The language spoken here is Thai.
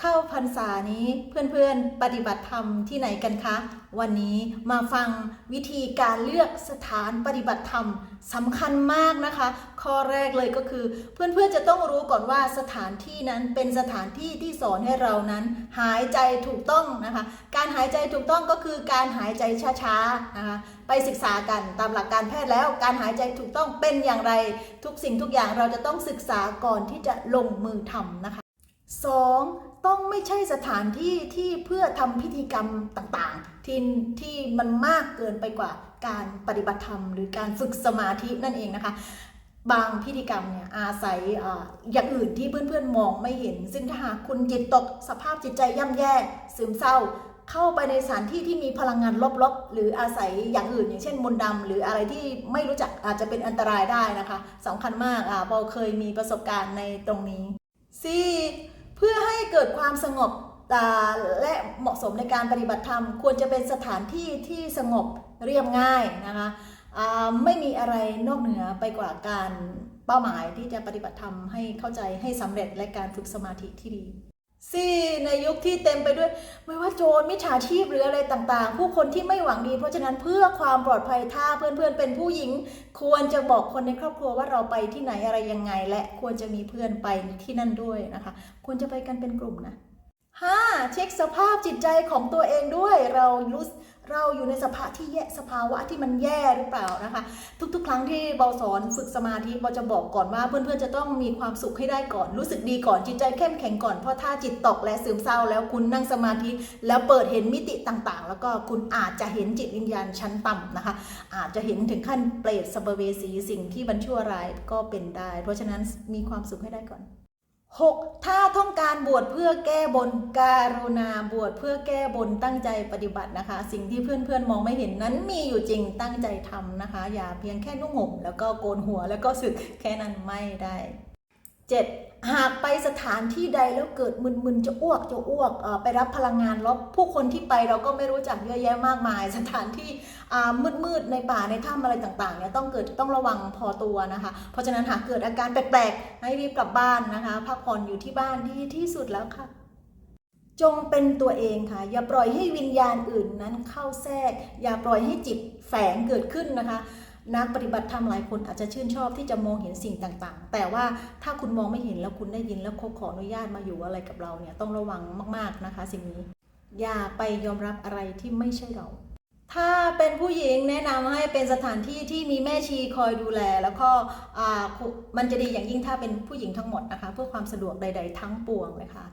เข้าพรรษานี้เพื่อนๆ ปฏิบัติธรรมที่ไหนกันคะ วันนี้มาฟังวิธีการเลือกสถานปฏิบัติธรรมสำคัญมากนะคะ ข้อแรกเลยก็คือ เพื่อนๆจะต้องรู้ก่อนว่าสถานที่นั้นเป็นสถานที่ที่สอนให้เรานั้น หายใจถูกต้องนะคะ การหายใจถูกต้องก็คือการหายใจช้าๆนะคะไปศึกษากันตามหลักการแพทย์แล้วการหายใจถูกต้องเป็นอย่างไร ทุกสิ่งทุกอย่างเราจะต้องศึกษาก่อนที่จะลงมือทำนะคะ สองต้องไม่ใช่สถานที่ที่เพื่อทำพิธีกรรมต่างๆ ที่ที่มันมากเกินไปกว่าการปฏิบัติธรรม หรือการฝึกสมาธินั่นเองนะคะ บางพิธีกรรมเนี่ยอาศัยออย่างอื่นที่เพื่อนๆมองไม่เห็น ซึ่งถ้าหากคุณจิตตกสภาพจิตใจย่ำแย่ซึมเศร้า เข้าไปในสถานที่ที่มีพลังงานลบๆ หรืออาศัยอย่างอื่น อย่างเช่นมนต์ดำหรืออะไรที่ไม่รู้จักอาจจะเป็นอันตรายได้นะคะสำคัญมากอ่าปอเคยมีประสบการณ์ในตรงนี้ สี่เพื่อให้เกิดความสงบตาและเหมาะสมในการปฏิบัติธรรม ควรจะเป็นสถานที่ที่สงบเรียบง่ายนะคะไม่มีอะไรนอกเหนือไปกว่าการเป้าหมายที่จะปฏิบัติธรรมให้เข้าใจให้สำเร็จและการฝึกสมาธิที่ดี สี่ในยุคที่เต็มไปด้วย ไม่ว่าโจรมิจฉาชีพหรืออะไรต่างๆ ผู้คนที่ไม่หวังดี เพราะฉะนั้นเพื่อความปลอดภัยถ้าเพื่อนๆเป็นผู้หญิง ควรจะบอกคนในครอบครัวว่าเราไปที่ไหนอะไรยังไง และควรจะมีเพื่อนไปที่นั่นด้วยนะคะ ควรจะไปกันเป็นกลุ่มนะ ห้าเช็คสภาพจิตใจของตัวเองด้วยเรารู้เราอยู่ในสภาพที่แย่สภาวะที่มันแย่หรือเปล่านะคะ ทุกๆ ครั้งที่เบาสอนฝึกสมาธิเบาจะบอกก่อนว่าเพื่อนๆจะต้องมีความสุขให้ได้ก่อนรู้สึกดีก่อนจิตใจเข้มแข็งก่อนเพราะถ้าจิตตกและซึมเศร้าแล้วคุณนั่งสมาธิ แล้วเปิดเห็นมิติต่างๆ แล้วก็คุณอาจจะเห็นจิตวิญญาณชั้นต่ำนะคะ อาจจะเห็นถึงขั้นเปรตสัมภเวสีสิ่งที่บรรชั่วร้ายก็เป็นได้ เพราะฉะนั้นมีความสุขให้ได้ก่อน 6. ถ้าต้องการบวชเพื่อแก้บนการุณาบวชเพื่อแก้บนตั้งใจปฏิบัตินะคะ สิ่งที่เพื่อนๆมองไม่เห็นนั้นมีอยู่จริงตั้งใจทำนะคะ อย่าเพียงแค่นุ่งห่มแล้วก็โกนหัวแล้วก็สึกแค่นั้นไม่ได้ 7. หากไปสถานที่ใดแล้วเกิดมึนๆจะอ้วกจะอ้วกไปรับพลังงานลบผู้คนที่ไปเราก็ไม่รู้จักเยอะแยะมากมาย สถานที่มืดๆในป่าในถ้ำอะไรต่างๆเนี่ยต้องเกิดต้องระวังพอตัวนะคะ เพราะฉะนั้นหากเกิดอาการแปลกๆให้รีบกลับบ้านนะคะพักผ่อนอยู่ที่บ้านที่ที่สุดแล้วค่ะจงเป็นตัวเองค่ะ อย่าปล่อยให้วิญญาณอื่นนั้นเข้าแทรก อย่าปล่อยให้จิตแฝงเกิดขึ้นนะคะ นักปฏิบัติธรรมหลายคนอาจจะชื่นชอบที่จะมองเห็นสิ่งต่างๆ แต่ว่าถ้าคุณมองไม่เห็นแล้วคุณได้ยินแล้วเขาขออนุญาตมาอยู่อะไรกับเราเนี่ยต้องระวังมากๆนะคะ สิ่งนี้ อย่าไปยอมรับอะไรที่ไม่ใช่เรา ถ้าเป็นผู้หญิงแนะนำให้เป็นสถานที่ที่มีแม่ชีคอยดูแล แล้วก็มันจะดีอย่างยิ่งถ้าเป็นผู้หญิงทั้งหมดนะคะ เพื่อความสะดวกใด ๆ ทั้งปวงเลยค่ะ